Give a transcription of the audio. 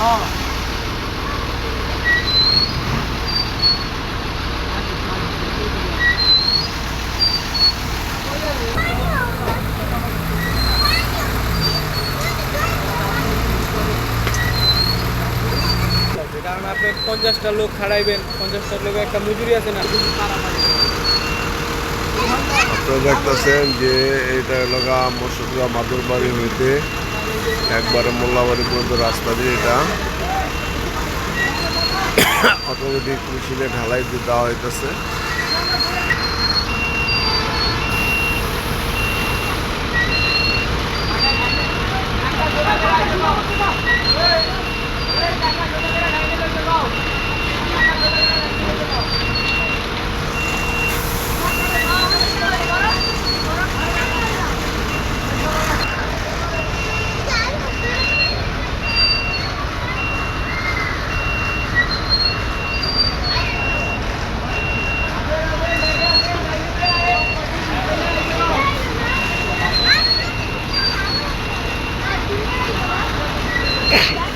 হ্যাঁ কারণ আপনি পঞ্চাশটা লোক খাড়াইবেন পঞ্চাশটা লোক একটা মজুরি আছে না? আপনারা দেখতেছেন যে এটা এলাকা মশুরা মাদুরবাড়ি হইতে একবারে মোল্লাবাড়ি পর্যন্ত রাস্তা দিয়ে এটা। অটোমেটিক মেশিনে ঢালাই দিয়ে দেওয়া হইতেছে। Yeah.